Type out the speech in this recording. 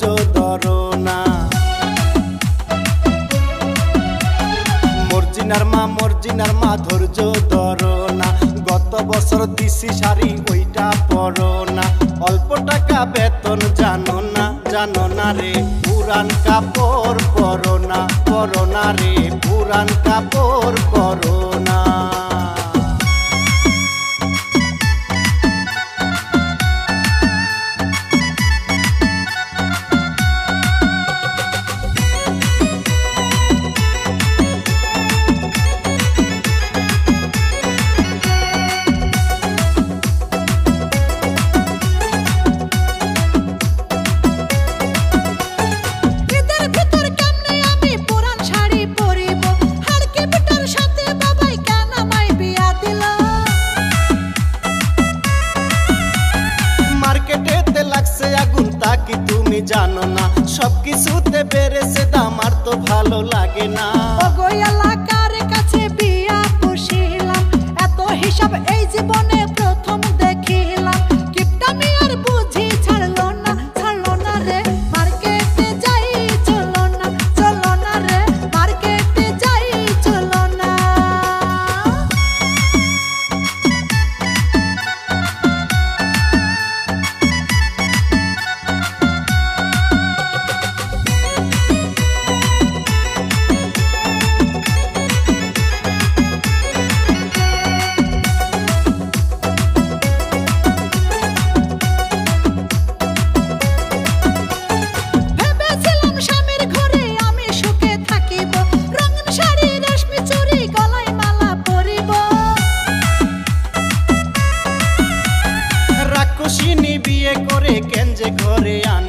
ধৈর্য ধরো না। মর্জিনার মা মর্জিনার মা, ধৈর্য ধরো গত বছর দিছি শাড়ি, ওইটা পরো না। অল্প টাকা বেতন জানো না জানো না রে। পুরান কাপড় পরো না পরো না রে। জানো না সব কিছুতে বেড়েছে তো আমার তো ভালো লাগে না। বিয়ে করে কেন যে ঘরে আনিলাম